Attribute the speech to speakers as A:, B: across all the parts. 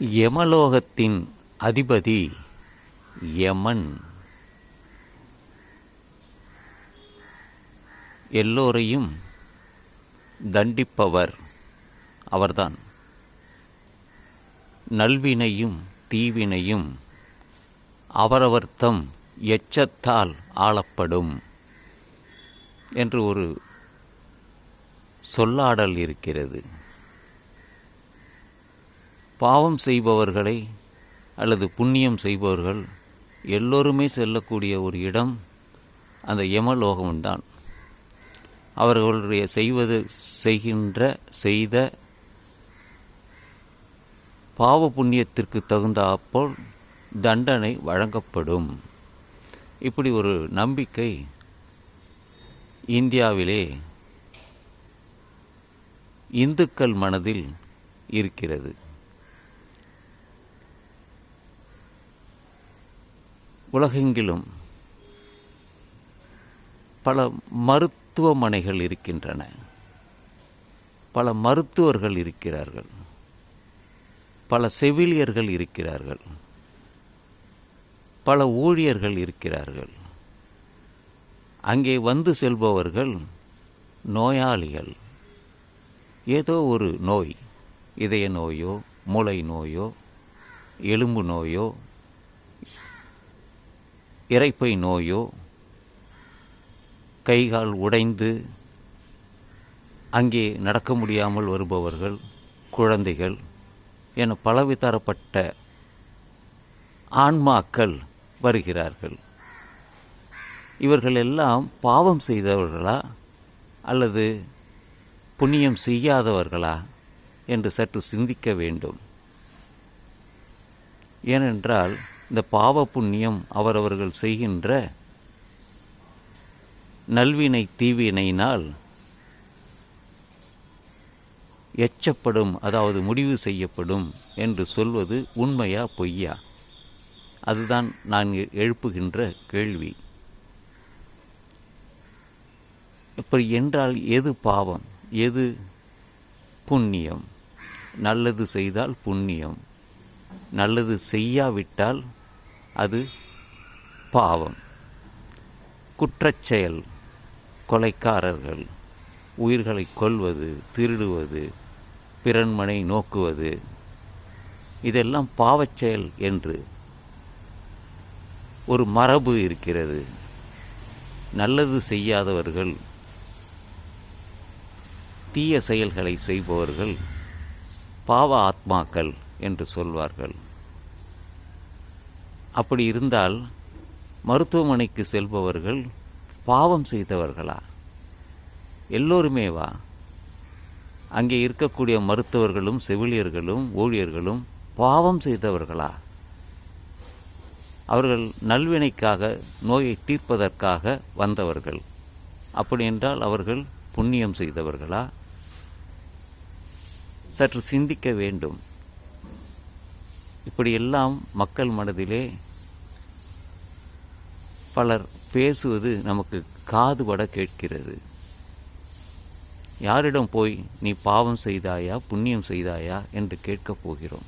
A: யமலோகத்தின் அதிபதி யமன். எல்லோரையும் தண்டிப்பவர் அவர்தான். நல்வினையும் தீவினையும் அவரவர்த்தம் எச்சத்தால் ஆளப்படும் என்று ஒரு சொல்லாடல் இருக்கிறது. பாவம் செய்பவர்களை அல்லது புண்ணியம் செய்பவர்கள் எல்லோருமே செல்லக்கூடிய ஒரு இடம் அந்த யமலோகம்தான். அவர்களுடைய செய்வது செய்கின்ற செய்த பாவ புண்ணியத்திற்கு தகுந்த அப்போல் தண்டனை வழங்கப்படும். இப்படி ஒரு நம்பிக்கை இந்தியாவிலே இந்துக்கள் மனதில் இருக்கிறது. உலகெங்கிலும் பல மருத்துவமனைகள் இருக்கின்றன. பல மருத்துவர்கள் இருக்கிறார்கள். பல செவிலியர்கள் இருக்கிறார்கள். பல ஊழியர்கள் இருக்கிறார்கள். அங்கே வந்து செல்பவர்கள் நோயாளிகள். ஏதோ ஒரு நோய் இதய நோயோ மூளை நோயோ எலும்பு நோயோ இரைப்பை நோயோ கைகால் உடைந்து அங்கே நடக்க முடியாமல் வருபவர்கள் குழந்தைகள் என பலவிதரப்பட்ட ஆன்மாக்கள் வருகிறார்கள். இவர்கள் எல்லாம் பாவம் செய்தவர்களா அல்லது புண்ணியம் செய்யாதவர்களா என்று சற்று சிந்திக்க வேண்டும். ஏனென்றால் இந்த பாவ புண்ணியம் அவரவர்கள் செய்கின்ற நல்வினை தீவினையினால் எச்சப்படும் அதாவது முடிவு செய்யப்படும் என்று சொல்வது உண்மையா பொய்யா? அதுதான் நான் எ- எழுப்புகின்ற கேள்வி. இப்படி என்றால் எது பாவம்? எது புண்ணியம்? நல்லது செய்தால் புண்ணியம். நல்லது செய்யாவிட்டால் அது பாவம். குற்றச்செயல் கொலைக்காரர்கள் உயிர்களை கொல்வது திருடுவது பிறன்மனை நோக்குவது இதெல்லாம் பாவச்செயல் என்று ஒரு மரபு இருக்கிறது. நல்லது செய்யாதவர்கள் தீய செயல்களை செய்பவர்கள் பாவ ஆத்மாக்கள் என்று சொல்வார்கள். அப்படி இருந்தால் மருத்துவமனைக்கு செல்பவர்கள் பாவம் செய்தவர்களா? எல்லோருமே வா. அங்கே இருக்கக்கூடிய மருத்துவர்களும் செவிலியர்களும் ஊழியர்களும் பாவம் செய்தவர்களா? அவர்கள் நல்வினைக்காக நோயை தீர்ப்பதற்காக வந்தவர்கள். அப்படி என்றால் அவர்கள் புண்ணியம் செய்தவர்களா? சற்று சிந்திக்க வேண்டும். இப்படியெல்லாம் மக்கள் மனதிலே பலர் பேசுவது நமக்கு காதுபட கேட்கிறது. யாரிடம் போய் நீ பாவம் செய்தாயா புண்ணியம் செய்தாயா என்று கேட்கப் போகிறோம்.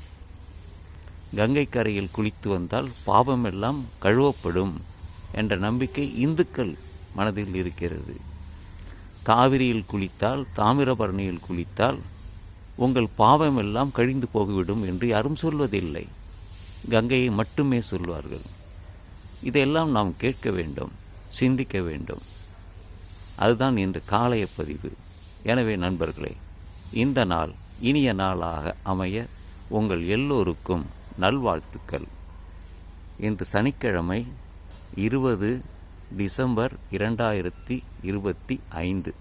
A: கங்கை கரையில் குளித்து வந்தால் பாவமெல்லாம் கழுவப்படும் என்ற நம்பிக்கை இந்துக்கள் மனதில் இருக்கிறது. காவிரியில் குளித்தால் தாமிரபரணியில் குளித்தால் உங்கள் பாவமெல்லாம் கழிந்து போகிவிடும் என்று யாரும் சொல்வதில்லை. கங்கையை மட்டுமே சொல்வார்கள். இதையெல்லாம் நாம் கேட்க வேண்டும் சிந்திக்க வேண்டும். அதுதான் இன்று காலைய பதிவு. எனவே நண்பர்களே இந்த நாள் இனிய நாளாக அமைய உங்கள் எல்லோருக்கும் நல்வாழ்த்துக்கள். இன்று சனிக்கிழமை இருபது டிசம்பர் இரண்டாயிரத்தி இருபத்தி ஐந்து.